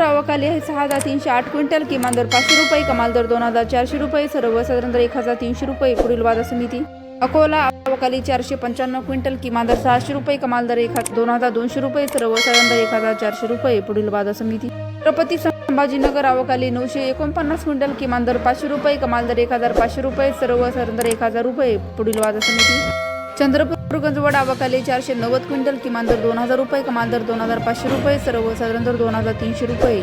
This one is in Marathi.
अवकाली आहे. सहा हजार तीनशे आठ क्विंटल किमान दर पाचशे रुपये कमाल दर दोन हजार चारशे रुपये सर्वसाधारण दर एक हजार तीनशे रुपये पुढील बाजार समिती अकोला अवकाली चारशे पंच्याण्णव क्विंटल किमान दर सहाशे रुपये कमाल दर एक दोन हजार दोनशे रुपये सर्वसाधारण दर एक हजार चारशे रुपये पुढील बाजार समिती छत्रपती संभाजीनगर अवकाली नऊशे एकोणपन्नास क्विंटल किमान दर पाचशे रुपये कमाल दर एक हजार पाचशे रुपये सर्वसाधारण दर एक हजार रुपये पुढील बाजार समिती चंद्रपूर गंजवड अवकाली चारशे नव्वद क्विंटल किमान दर दोन हजार रुपये कमाल दर दोन हजार पाचशे रुपये सर्वसाधारण दर दोन हजार तीनशे रुपये.